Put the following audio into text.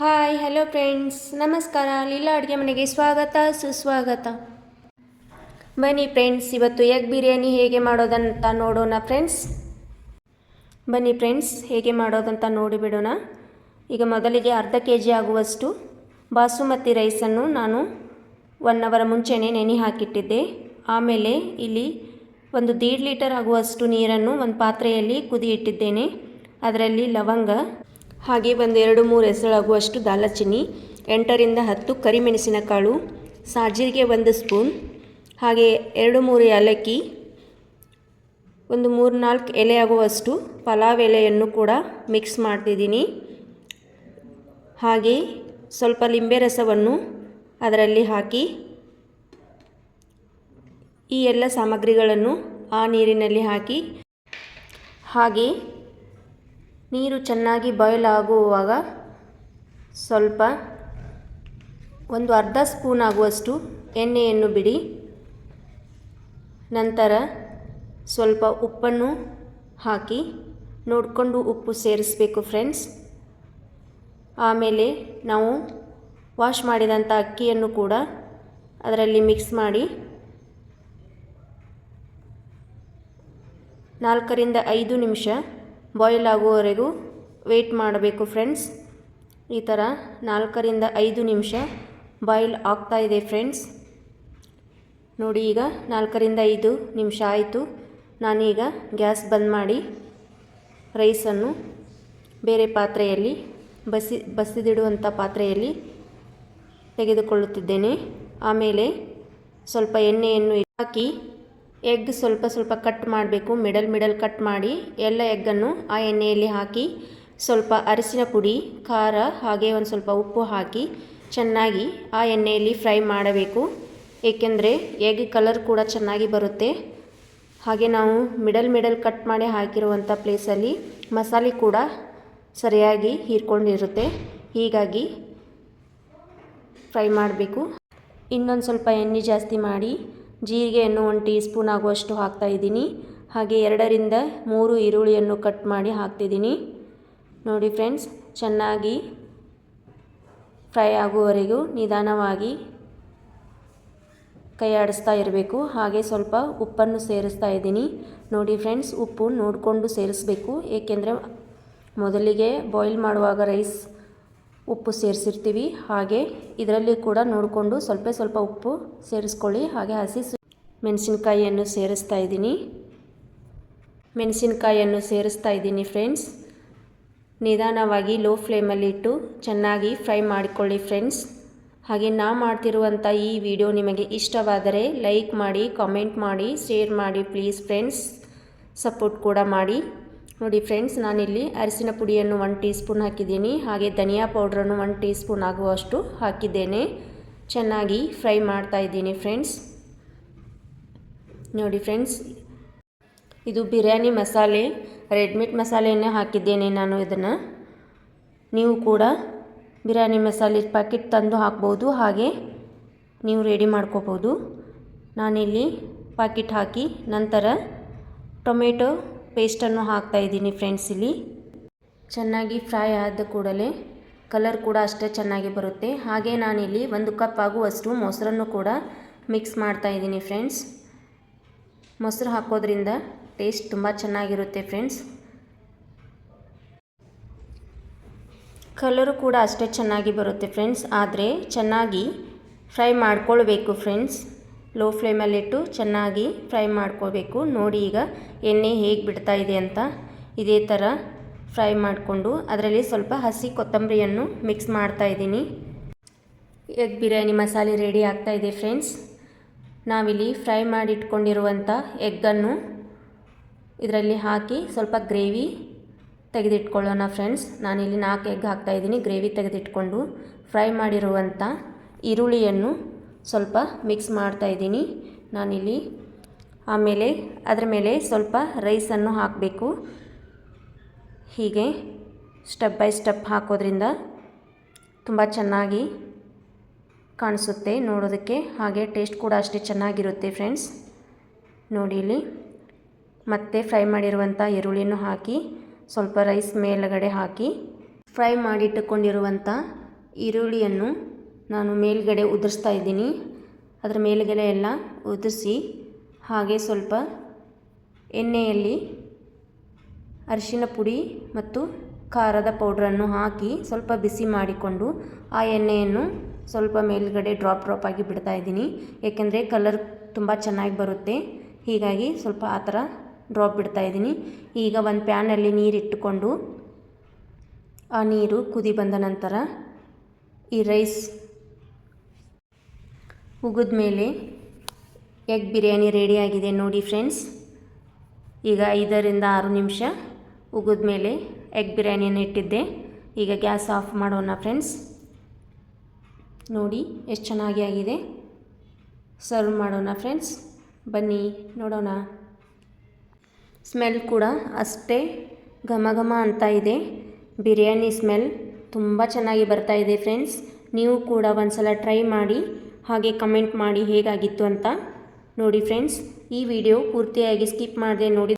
Hi hello friends ನಮಸ್ಕಾರ. ಲೀಲಾ ಅಡುಗೆ ಮನೆಗೆ ಸ್ವಾಗತ, ಸುಸ್ವಾಗತ. ಬನ್ನಿ ಫ್ರೆಂಡ್ಸ್ ಇವತ್ತು ಎಗ್ ಬಿರಿಯಾನಿ ಹೇಗೆ ಮಾಡೋದಂತ ನೋಡೋಣ ಫ್ರೆಂಡ್ಸ್ ಬನ್ನಿ ಫ್ರೆಂಡ್ಸ್ ಹೇಗೆ ಮಾಡೋದಂತ ನೋಡಿಬಿಡೋಣ ಈಗ ಮೊದಲಿಗೆ ಅರ್ಧ ಕೆ ಜಿ ಆಗುವಷ್ಟು ಬಾಸುಮತಿ ರೈಸನ್ನು ನಾನು ಒನ್ ಅವರ್ ಮುಂಚೆನೇ ನೆನೆ ಹಾಕಿಟ್ಟಿದ್ದೆ. ಆಮೇಲೆ ಇಲ್ಲಿ ಒಂದು ದೀಡ್ ಲೀಟರ್ ಆಗುವಷ್ಟು ನೀರನ್ನು ಒಂದು ಪಾತ್ರೆಯಲ್ಲಿ ಕುದಿ ಇಟ್ಟಿದ್ದೇನೆ ಅದರಲ್ಲಿ ಲವಂಗ ಹಾಗೆ ಒಂದು ಎರಡು ಮೂರು ಹೆಸರಾಗುವಷ್ಟು ದಾಲಚಿನ್ನಿ ಎಂಟರಿಂದ ಹತ್ತು ಕರಿಮೆಣಸಿನಕಾಳು, ಸಾಜೀರಿಗೆ ಒಂದು ಸ್ಪೂನ್, ಹಾಗೆ ಎರಡು ಮೂರು ಏಲಕ್ಕಿ, ಒಂದು ಮೂರು ನಾಲ್ಕು ಎಲೆ ಆಗುವಷ್ಟು ಪಲಾವ್ ಎಲೆಯನ್ನು ಕೂಡ ಮಿಕ್ಸ್ ಮಾಡ್ತಿದ್ದೀನಿ. ಹಾಗೆ ಸ್ವಲ್ಪ ಲಿಂಬೆ ರಸವನ್ನು ಅದರಲ್ಲಿ ಹಾಕಿ ಈ ಎಲ್ಲ ಸಾಮಗ್ರಿಗಳನ್ನು ಆ ನೀರಿನಲ್ಲಿ ಹಾಕಿ ಹಾಗೆ ನೀರು ಚೆನ್ನಾಗಿ ಬಾಯ್ಲ್ ಆಗುವಾಗ ಸ್ವಲ್ಪ ಒಂದು ಅರ್ಧ ಸ್ಪೂನ್ ಆಗುವಷ್ಟು ಎಣ್ಣೆಯನ್ನು ಬಿಡಿ. ನಂತರ ಸ್ವಲ್ಪ ಉಪ್ಪನ್ನು ಹಾಕಿ ನೋಡಿಕೊಂಡು ಉಪ್ಪು ಸೇರಿಸಬೇಕು ಫ್ರೆಂಡ್ಸ್ ಆಮೇಲೆ ನಾವು ವಾಶ್ ಮಾಡಿದಂಥ ಅಕ್ಕಿಯನ್ನು ಕೂಡ ಅದರಲ್ಲಿ ಮಿಕ್ಸ್ ಮಾಡಿ ನಾಲ್ಕರಿಂದ ಐದು ನಿಮಿಷ ಬಾಯ್ಲ್ ಆಗುವವರೆಗೂ ವೆಯ್ಟ್ ಮಾಡಬೇಕು ಫ್ರೆಂಡ್ಸ್. ಈ ಥರ ನಾಲ್ಕರಿಂದ ಐದು ನಿಮಿಷ ಬಾಯ್ಲ್ ಇದೆ ಫ್ರೆಂಡ್ಸ್. ನೋಡಿ ಈಗ ನಾಲ್ಕರಿಂದ ಐದು ನಿಮಿಷ ಆಯಿತು. ನಾನೀಗ ಗ್ಯಾಸ್ ಬಂದ್ ಮಾಡಿ ರೈಸನ್ನು ಬೇರೆ ಪಾತ್ರೆಯಲ್ಲಿ ಬಸಿ ಬಸಿದಿಡುವಂಥ ಪಾತ್ರೆಯಲ್ಲಿ ತೆಗೆದುಕೊಳ್ಳುತ್ತಿದ್ದೇನೆ. ಆಮೇಲೆ ಸ್ವಲ್ಪ ಎಣ್ಣೆಯನ್ನು ಹಾಕಿ ಎಗ್ ಸ್ವಲ್ಪ ಸ್ವಲ್ಪ ಕಟ್ ಮಾಡಬೇಕು, ಮಿಡಲ್ ಮಿಡಲ್ ಕಟ್ ಮಾಡಿ, ಎಲ್ಲ ಎಗ್ಗನ್ನು ಆ ಎಣ್ಣೆಯಲ್ಲಿ ಹಾಕಿ, ಸ್ವಲ್ಪ ಅರಿಶಿನ ಪುಡಿ, ಖಾರ, ಹಾಗೆ ಒಂದು ಸ್ವಲ್ಪ ಉಪ್ಪು ಹಾಕಿ ಚೆನ್ನಾಗಿ ಆ ಎಣ್ಣೆಯಲ್ಲಿ ಫ್ರೈ ಮಾಡಬೇಕು. ಏಕೆಂದರೆ ಎಗ್ ಕಲರ್ ಕೂಡ ಚೆನ್ನಾಗಿ ಬರುತ್ತೆ. ಹಾಗೆ ನಾವು ಮಿಡಲ್ ಮಿಡಲ್ ಕಟ್ ಮಾಡಿ ಹಾಕಿರುವಂಥ ಪ್ಲೇಸಲ್ಲಿ ಮಸಾಲೆ ಕೂಡ ಸರಿಯಾಗಿ ಹೀರ್ಕೊಂಡಿರುತ್ತೆ. ಹೀಗಾಗಿ ಫ್ರೈ ಮಾಡಬೇಕು. ಇನ್ನೊಂದು ಸ್ವಲ್ಪ ಎಣ್ಣೆ ಜಾಸ್ತಿ ಮಾಡಿ ಜೀರಿಗೆಯನ್ನು ಒಂದು ಟೀ ಸ್ಪೂನ್ ಆಗುವಷ್ಟು ಹಾಕ್ತಾಯಿದ್ದೀನಿ ಹಾಗೆ ಎರಡರಿಂದ ಮೂರು ಈರುಳ್ಳಿಯನ್ನು ಕಟ್ ಮಾಡಿ ಹಾಕ್ತಿದ್ದೀನಿ ನೋಡಿ ಫ್ರೆಂಡ್ಸ್, ಚೆನ್ನಾಗಿ ಫ್ರೈ ಆಗುವವರೆಗೂ ನಿಧಾನವಾಗಿ ಕೈ ಆಡಿಸ್ತಾ ಇರಬೇಕು. ಹಾಗೆ ಸ್ವಲ್ಪ ಉಪ್ಪನ್ನು ಸೇರಿಸ್ತಾ ಇದ್ದೀನಿ. ನೋಡಿ ಫ್ರೆಂಡ್ಸ್, ಉಪ್ಪು ನೋಡಿಕೊಂಡು ಸೇರಿಸಬೇಕು. ಏಕೆಂದರೆ ಮೊದಲಿಗೆ ಬಾಯ್ಲ್ ಮಾಡುವಾಗ ರೈಸ್ ಉಪ್ಪು ಸೇರಿಸಿರ್ತೀವಿ. ಹಾಗೆ ಇದರಲ್ಲಿ ಕೂಡ ನೋಡಿಕೊಂಡು ಸ್ವಲ್ಪ ಸ್ವಲ್ಪ ಉಪ್ಪು ಸೇರಿಸ್ಕೊಳ್ಳಿ. ಹಾಗೆ ಹಸಿ ಮೆಣಸಿನ್ಕಾಯಿಯನ್ನು ಸೇರಿಸ್ತಾ ಇದ್ದೀನಿ. ಮೆಣಸಿನ್ಕಾಯಿಯನ್ನು ಸೇರಿಸ್ತಾ ಇದ್ದೀನಿ ಫ್ರೆಂಡ್ಸ್. ನಿಧಾನವಾಗಿ ಲೋ ಫ್ಲೇಮಲ್ಲಿ ಇಟ್ಟು ಚೆನ್ನಾಗಿ ಫ್ರೈ ಮಾಡಿಕೊಳ್ಳಿ ಫ್ರೆಂಡ್ಸ್. ಹಾಗೆ ನಾ ಮಾಡ್ತಿರುವಂಥ ಈ ವಿಡಿಯೋ ನಿಮಗೆ ಇಷ್ಟವಾದರೆ ಲೈಕ್ ಮಾಡಿ, ಕಾಮೆಂಟ್ ಮಾಡಿ, ಶೇರ್ ಮಾಡಿ ಪ್ಲೀಸ್ ಫ್ರೆಂಡ್ಸ್. ಸಪೋರ್ಟ್ ಕೂಡ ಮಾಡಿ. ನೋಡಿ ಫ್ರೆಂಡ್ಸ್, ನಾನಿಲ್ಲಿ ಅರಿಶಿನ ಪುಡಿಯನ್ನು ಒನ್ ಟೀ ಸ್ಪೂನ್ ಹಾಕಿದ್ದೀನಿ. ಹಾಗೆ ಧನಿಯಾ ಪೌಡ್ರನ್ನು ಒನ್ ಟೀ ಸ್ಪೂನ್ ಆಗುವಷ್ಟು ಹಾಕಿದ್ದೇನೆ. ಚೆನ್ನಾಗಿ ಫ್ರೈ ಮಾಡ್ತಾ ಇದ್ದೀನಿ ಫ್ರೆಂಡ್ಸ್. ನೋಡಿ ಫ್ರೆಂಡ್ಸ್, ಇದು ಬಿರಿಯಾನಿ ಮಸಾಲೆ ರೆಡ್ಮಿಟ್ ಮಸಾಲೆಯನ್ನೇ ಹಾಕಿದ್ದೇನೆ ನಾನು ಇದನ್ನು. ನೀವು ಕೂಡ ಬಿರಿಯಾನಿ ಮಸಾಲೆ ಪ್ಯಾಕೆಟ್ ತಂದು ಹಾಕ್ಬೋದು, ಹಾಗೆ ನೀವು ರೆಡಿ ಮಾಡ್ಕೋಬೋದು. ನಾನಿಲ್ಲಿ ಪ್ಯಾಕೆಟ್ ಹಾಕಿ ನಂತರ ಟೊಮೆಟೊ ಪೇಸ್ಟನ್ನು ಹಾಕ್ತಾ ಇದ್ದೀನಿ ಫ್ರೆಂಡ್ಸ್ ಇಲ್ಲಿ. ಚೆನ್ನಾಗಿ ಫ್ರೈ ಆದ ಕೂಡಲೇ ಕಲರ್ ಕೂಡ ಅಷ್ಟೇ ಚೆನ್ನಾಗಿ ಬರುತ್ತೆ. ಹಾಗೆ ನಾನಿಲ್ಲಿ ಒಂದು ಕಪ್ ಆಗುವಷ್ಟು ಮೊಸರನ್ನು ಕೂಡ ಮಿಕ್ಸ್ ಮಾಡ್ತಾ ಇದ್ದೀನಿ ಫ್ರೆಂಡ್ಸ್. ಮೊಸರು ಹಾಕೋದ್ರಿಂದ ಟೇಸ್ಟ್ ತುಂಬ ಚೆನ್ನಾಗಿರುತ್ತೆ ಫ್ರೆಂಡ್ಸ್. ಕಲರು ಕೂಡ ಅಷ್ಟೇ ಚೆನ್ನಾಗಿ ಬರುತ್ತೆ ಫ್ರೆಂಡ್ಸ್. ಆದರೆ ಚೆನ್ನಾಗಿ ಫ್ರೈ ಮಾಡ್ಕೊಳ್ಬೇಕು ಫ್ರೆಂಡ್ಸ್. ಲೋ ಫ್ಲೇಮಲ್ಲಿಟ್ಟು ಚೆನ್ನಾಗಿ ಫ್ರೈ ಮಾಡ್ಕೋಬೇಕು. ನೋಡಿ ಈಗ ಎಣ್ಣೆ ಹೇಗೆ ಬಿಡ್ತಾ ಇದೆ ಅಂತ. ಇದೇ ಥರ ಫ್ರೈ ಮಾಡಿಕೊಂಡು ಅದರಲ್ಲಿ ಸ್ವಲ್ಪ ಹಸಿ ಕೊತ್ತಂಬರಿಯನ್ನು ಮಿಕ್ಸ್ ಮಾಡ್ತಾ ಇದ್ದೀನಿ. ಎಗ್ ಬಿರಿಯಾನಿ ಮಸಾಲೆ ರೆಡಿ ಆಗ್ತಾ ಇದೆ ಫ್ರೆಂಡ್ಸ್ ನಾವಿಲ್ಲಿ ಫ್ರೈ ಮಾಡಿ ಇಟ್ಕೊಂಡಿರುವಂಥ ಎಗ್ಗನ್ನು ಇದರಲ್ಲಿ ಹಾಕಿ ಸ್ವಲ್ಪ ಗ್ರೇವಿ ತೆಗೆದಿಟ್ಕೊಳ್ಳೋಣ ಫ್ರೆಂಡ್ಸ್ ನಾನಿಲ್ಲಿ ನಾಲ್ಕು ಎಗ್ ಹಾಕ್ತಾಯಿದ್ದೀನಿ ಗ್ರೇವಿ ತೆಗೆದಿಟ್ಕೊಂಡು ಫ್ರೈ ಮಾಡಿರುವಂಥ ಈರುಳ್ಳಿಯನ್ನು ಸ್ವಲ್ಪ ಮಿಕ್ಸ್ ಮಾಡ್ತಾ ಇದ್ದೀನಿ. ನಾನಿಲ್ಲಿ ಆಮೇಲೆ ಅದರ ಮೇಲೆ ಸ್ವಲ್ಪ ರೈಸನ್ನು ಹಾಕಬೇಕು. ಹೀಗೆ ಸ್ಟೆಪ್ ಬೈ ಸ್ಟೆಪ್ ಹಾಕೋದ್ರಿಂದ ತುಂಬ ಚೆನ್ನಾಗಿ ಕಾಣಿಸುತ್ತೆ ನೋಡೋದಕ್ಕೆ. ಹಾಗೆ ಟೇಸ್ಟ್ ಕೂಡ ಅಷ್ಟೇ ಚೆನ್ನಾಗಿರುತ್ತೆ ಫ್ರೆಂಡ್ಸ್ ನೋಡಿ ಇಲ್ಲಿ ಮತ್ತೆ ಫ್ರೈ ಮಾಡಿರುವಂಥ ಈರುಳ್ಳಿಯನ್ನು ಹಾಕಿ, ಸ್ವಲ್ಪ ರೈಸ್ ಮೇಲುಗಡೆ ಹಾಕಿ ಫ್ರೈ ಮಾಡಿಟ್ಟುಕೊಂಡಿರುವಂಥ ಈರುಳ್ಳಿಯನ್ನು ನಾನು ಮೇಲ್ಗಡೆ ಉದುರಿಸ್ತಾ ಇದ್ದೀನಿ. ಅದರ ಮೇಲ್ಗಡೆ ಎಲ್ಲ ಉದುರಿಸಿ, ಹಾಗೆ ಸ್ವಲ್ಪ ಎಣ್ಣೆಯಲ್ಲಿ ಅರಿಶಿನ ಪುಡಿ ಮತ್ತು ಖಾರದ ಪೌಡ್ರನ್ನು ಹಾಕಿ ಸ್ವಲ್ಪ ಬಿಸಿ ಮಾಡಿಕೊಂಡು ಆ ಎಣ್ಣೆಯನ್ನು ಸ್ವಲ್ಪ ಮೇಲ್ಗಡೆ ಡ್ರಾಪ್ ಡ್ರಾಪ್ ಆಗಿ ಬಿಡ್ತಾ ಇದ್ದೀನಿ. ಏಕೆಂದರೆ ಕಲರ್ ತುಂಬ ಚೆನ್ನಾಗಿ ಬರುತ್ತೆ. ಹೀಗಾಗಿ ಸ್ವಲ್ಪ ಆ ಥರ ಡ್ರಾಪ್ ಬಿಡ್ತಾ ಇದ್ದೀನಿ. ಈಗ ಒಂದು ಪ್ಯಾನಲ್ಲಿ ನೀರಿಟ್ಟುಕೊಂಡು ಆ ನೀರು ಕುದಿ ಬಂದ ನಂತರ ಈ ರೈಸ್ ಉಗಿದ ಮೇಲೆ ಎಗ್ ಬಿರಿಯಾನಿ ರೆಡಿಯಾಗಿದೆ ನೋಡಿ ಫ್ರೆಂಡ್ಸ್ ಈಗ ಐದರಿಂದ ಆರು ನಿಮಿಷ ಉಗಿದ ಮೇಲೆ ಎಗ್ ಬಿರಿಯಾನಿಯನ್ನು ಇಟ್ಟಿದ್ದೆ. ಈಗ ಗ್ಯಾಸ್ ಆಫ್ ಮಾಡೋಣ ಫ್ರೆಂಡ್ಸ್ ನೋಡಿ ಎಷ್ಟು ಚೆನ್ನಾಗಿ ಆಗಿದೆ. ಸರ್ವ್ ಮಾಡೋಣ ಫ್ರೆಂಡ್ಸ್ ಬನ್ನಿ ನೋಡೋಣ. ಸ್ಮೆಲ್ ಕೂಡ ಅಷ್ಟೇ ಘಮ ಘಮ ಅಂತ ಇದೆ. ಬಿರಿಯಾನಿ ಸ್ಮೆಲ್ ತುಂಬ ಚೆನ್ನಾಗಿ ಬರ್ತಾ ಇದೆ ಫ್ರೆಂಡ್ಸ್ ನೀವು ಕೂಡ ಒಂದು ಸಲ ಟ್ರೈ ಮಾಡಿ ಹಾಗೆ ಕಮೆಂಟ್ ಮಾಡಿ ಹೇಗಾಗಿತ್ತು ಅಂತ ನೋಡಿ ಫ್ರೆಂಡ್ಸ್ ಈ ವಿಡಿಯೋ ಪೂರ್ತಿಯಾಗಿ ಸ್ಕಿಪ್ ಮಾಡದೆ ನೋಡಿ.